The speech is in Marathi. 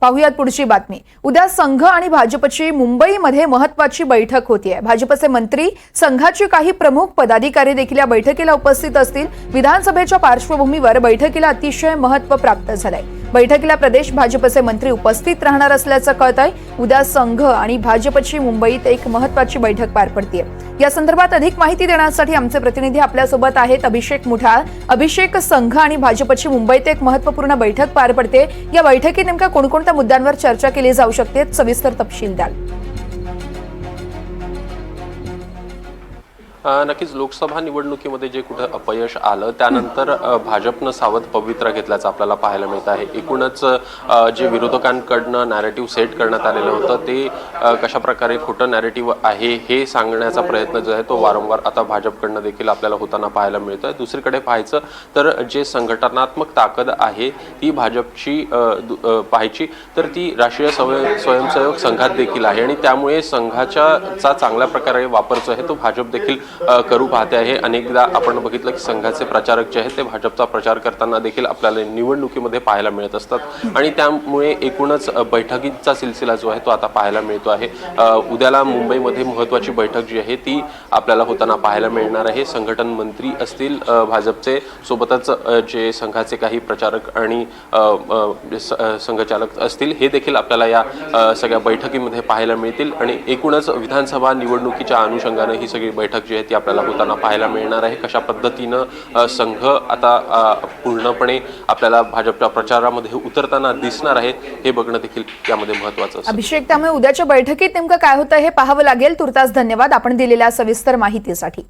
पाहुयात पुढची बातमी. उद्या संघ आणि भाजपची मुंबईमध्ये महत्वाची बैठक होतीये. भाजपचे मंत्री संघाचे काही प्रमुख पदाधिकारी देखील या बैठकीला उपस्थित असतील. विधानसभेच्या पार्श्वभूमीवर बैठकीला अतिशय महत्त्व प्राप्त झालंय. बैठकीला प्रदेश भाजपचे मंत्री उपस्थित राहणार असल्याचं कळत आहे उद्या संघ आणि भाजपची मुंबईत एक महत्वाची बैठक पार पडतीय. या संदर्भात अधिक माहिती देण्यासाठी आमचे प्रतिनिधी आपल्यासोबत आहेत अभिषेक मुठाळ अभिषेक संघ आणि भाजपची मुंबईत एक महत्त्वपूर्ण बैठक पार पडते. या बैठकीत नेमका कोणकोणत्या मुद्द्यांवर चर्चा केली जाऊ शकते सविस्तर तपशील द्याल. नक्कीच लोकसभा निवडणुकीमध्ये जे कुठं अपयश आलं त्यानंतर भाजपनं सावध पवित्रा घेतल्याचं आपल्याला पाहायला मिळत आहे. एकूणच जे विरोधकांकडनं नॅरेटिव्ह सेट करण्यात आलेलं होतं ते कशाप्रकारे कशा प्रकारे खोटं नॅरेटिव्ह आहे हे सांगण्याचा प्रयत्न जो आहे तो वारंवार आता भाजपकडनं देखील आपल्याला होताना पाहायला मिळतोय. दुसरीकडे पाहायचं तर जे संघटनात्मक ताकद आहे ती भाजपची दु- पाहायची तर ती राष्ट्रीय स्वयं स्वयंसेवक संघात देखील आहे. आणि त्यामुळे संघाच्या चा चांगल्या प्रकारे वापर जो आहे तो भाजप देखील करू पाहते आहे. अनेकदा आपण बघितलं की संघाचे प्रचारक जे आहेत ते भाजपचा प्रचार करताना देखील आपल्याला निवडणुकीमध्ये पाहायला मिळत असतात. आणि त्यामुळे एकूणच बैठकीचा सिलसिला जो आहे तो आता पाहायला मिळतो आहे. उद्याला मुंबईमध्ये महत्त्वाची बैठक जी आहे ती आपल्याला होताना पाहायला मिळणार आहे. संघटन मंत्री असतील भाजपचे. सोबतच जे संघाचे काही प्रचारक आणि संघचालक असतील हे देखील आपल्याला या सगळ्या बैठकीमध्ये पाहायला मिळतील. आणि एकूणच विधानसभा निवडणुकीच्या अनुषंगाने ही सगळी बैठक जी आहे ती आपल्याला होताना पाहायला मिळणार आहे. कशा पद्धतीनं संघ आता पूर्णपणे आपल्याला भाजपच्या प्रचारामध्ये उतरताना दिसणार आहे हे बघणं देखील यामध्ये महत्वाचं अभिषेक त्यामुळे उद्याच्या बैठकीत नेमकं काय होतं हे पाहावं लागेल. तुर्तास धन्यवाद आपण दिलेल्या सविस्तर माहितीसाठी.